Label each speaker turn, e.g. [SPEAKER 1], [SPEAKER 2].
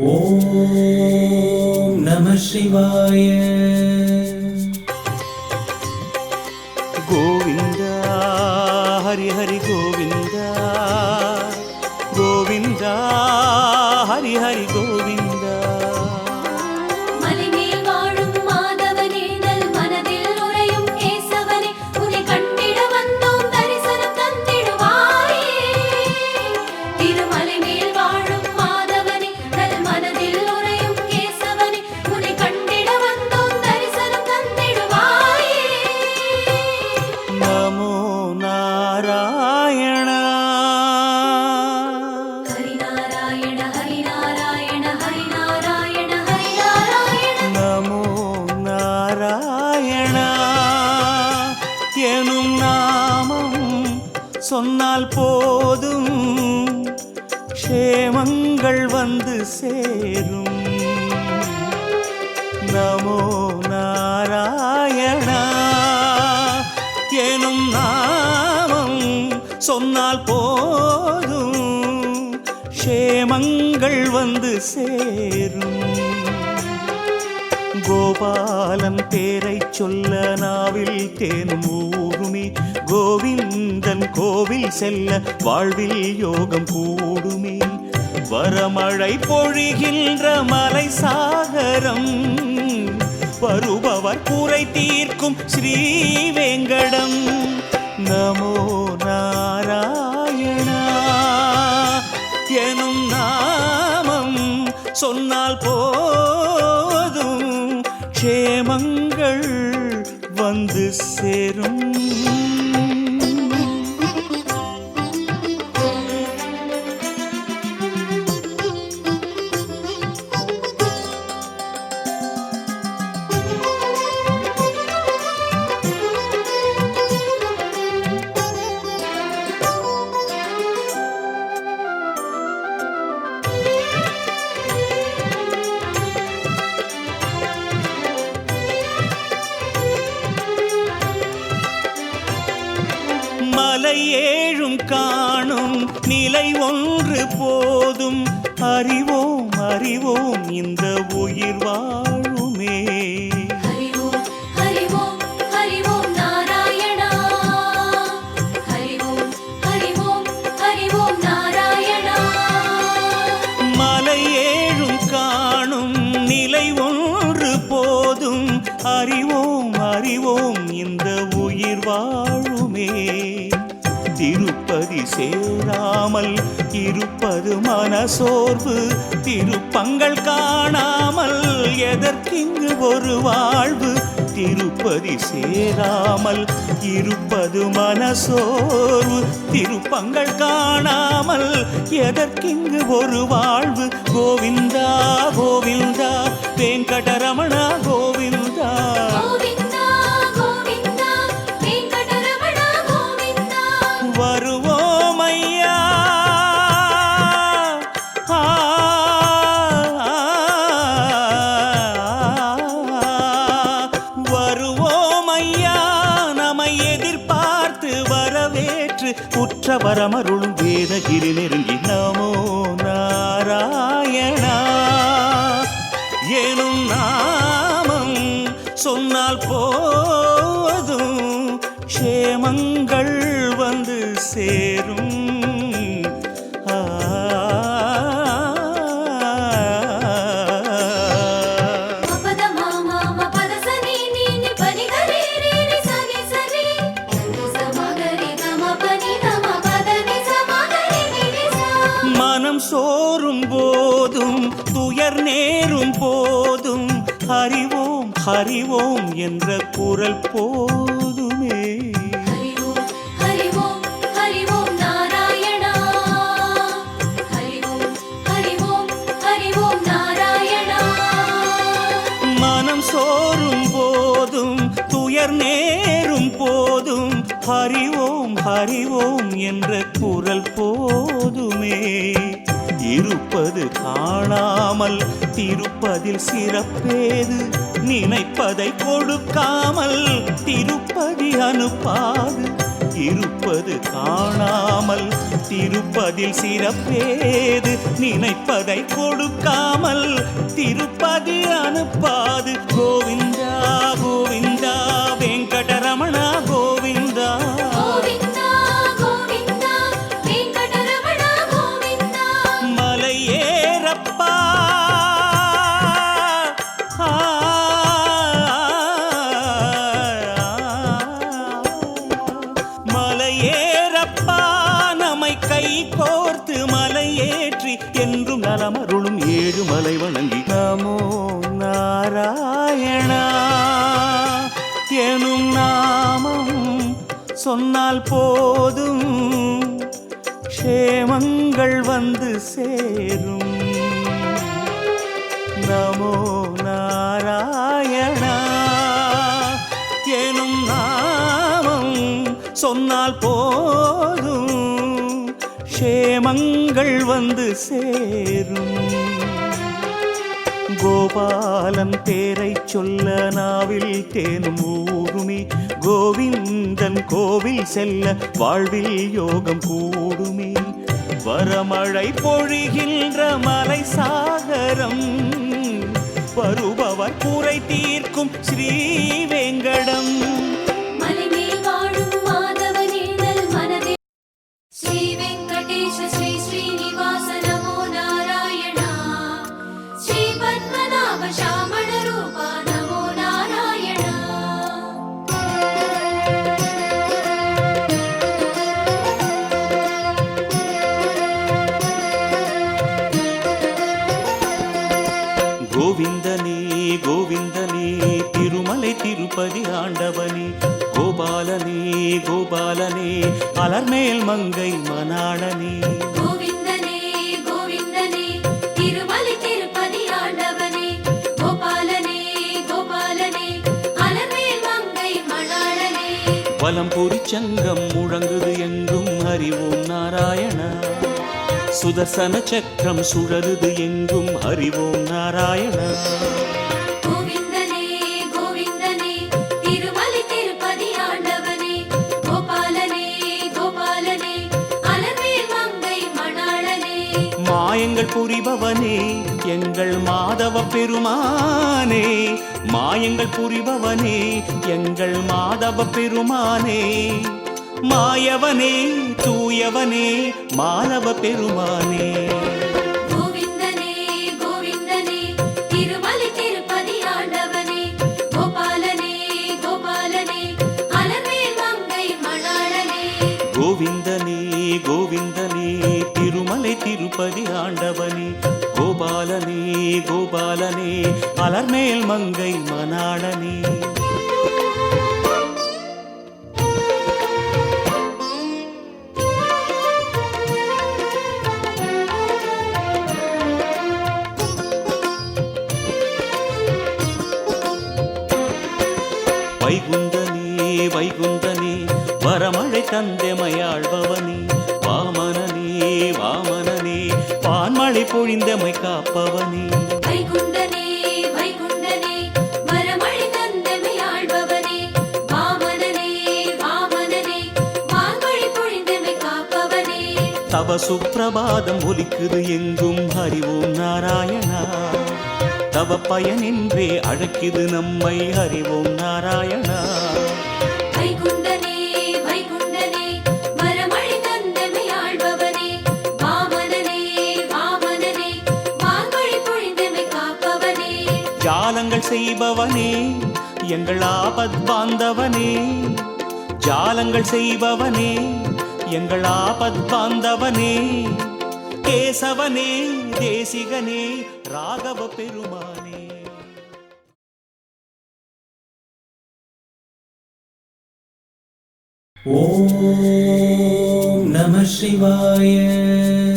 [SPEAKER 1] ஓம் நம சிவாய.
[SPEAKER 2] சொன்னால் போதும். க்ஷேமங்கள் வந்து சேரும். நமோ நாராயணா. எனும் நாமம் சொன்னால் போதும். க்ஷேமங்கள் வந்து சேரும். கோபாலன் பேரை சொல்ல நாவில் தேனும் ஊருமே கோவிந்தன் கோவில் செல்ல வாழ்வில் யோகம் கூடுமே. வரமழை பொழிகின்ற மலை சாகரம் வருபவர் குறை தீர்க்கும் ஸ்ரீ வேங்கடம். நமோ நாராயணா எனும் நாமம் சொன்னால் போதும். க்ஷேமங்கள் வந்து சேரும். மலை ஏழும் காணும் நிலை ஒன்று போதும். அறிவோம் அறிவோம் இந்த உயிர் வாழுமே. இருப்பது மனசோர்வு திருப்பங்கள் காணாமல் எதற்கிங்கு ஒரு வாழ்வு. திருப்பதி சேராமல் இருப்பது மனசோர்வு திருப்பங்கள் காணாமல் எதற்கிங்கு ஒரு வாழ்வு. கோவிந்தா வரவேற்று வரமருளும் வேதகிரி நெருங்கி நமோ நாராயணா எனும் நாமம் சொன்னால் போதும் க்ஷேமங்க துயர் நேரும் போதும். ஹரிவோம் ஹரிவோம் என்ற குரல் போதுமே. மனம் சோறும் போதும் துயர் நேரும் போதும். ஹரிவோம் ஹரிவோம் என்ற குரல் போதுமே. இருப்பது காணாமல் திருப்பதில் சிறப்பேது நினைப்பதை கொடுக்காமல் திருப்பதி அனுப்பாது. இருப்பது காணாமல் திருப்பதில் சிறப்பேது நினைப்பதை கொடுக்காமல் திருப்பதி அனுப்பாது. கோவிந்தா ஏழு வணங்கி நமோ நாராயணா எனும் நாமம் சொன்னால் போதும். க்ஷேமங்கள் வந்து சேரும். நமோ நாராயணா எனும் நாமம் சொன்னால் போதும். க்ஷேமங்கள் வந்து சேரும். கோபாலன் பேரை சொல்ல நாவில் தேனும் ஊருமி கோவிந்தன் கோவில் செல்ல வாழ்வில் யோகம் கூடுமே. வரமழை பொழிகின்ற மலை சாகரம். வருபவர் குறை தீர்க்கும்
[SPEAKER 3] ஸ்ரீவே
[SPEAKER 2] கோவிந்தனே கோவிந்தனே திருமலை திருப்பதி ஆண்டவனே கோபாலனே கோபாலனே அலர்மேல் மங்கை
[SPEAKER 3] மனாளனே
[SPEAKER 2] வலம்புரி சங்கம் முழங்குது எங்கும் அறிவோம் நாராயணா. சுதர்சன சக்கரம் சுழலுது எங்கும் அறிவோம் நாராயணா. மாயங்கள் புரிபவனே எங்கள் மாதவ பெருமானே. மாயங்கள் புரிபவனே எங்கள் மாதவ பெருமானே. மாயவனே தூயவனே மாதவ பெருமானே.
[SPEAKER 3] கோவிந்தனே கோவிந்தனே திருமலை திருப்பதி ஆண்டவனே. கோபாலனே கோபாலனே அலர்மேல் மங்கை மணாளனே.
[SPEAKER 2] வைகுந்தனே வைகுந்தனே வரமழை தந்தெமையாழ்பவனே. பொழிந்தமை காப்பவனே. தவ சுப்பிரபாதம் ஒலிக்குது எங்கும். அறிவோம் நாராயணா. தவ பயனின்றே அழைக்குது நம்மை. அறிவோம் நாராயணா. செய்பவனே எங்கள் ஆபத் பாந்தவனே. ஜாலங்கள் செய்பவனே எங்கள் ஆபத் பாந்தவனே. கேசவனே தேசிகனே ராகவ பெருமானே.
[SPEAKER 1] ஓம் நம சிவாய.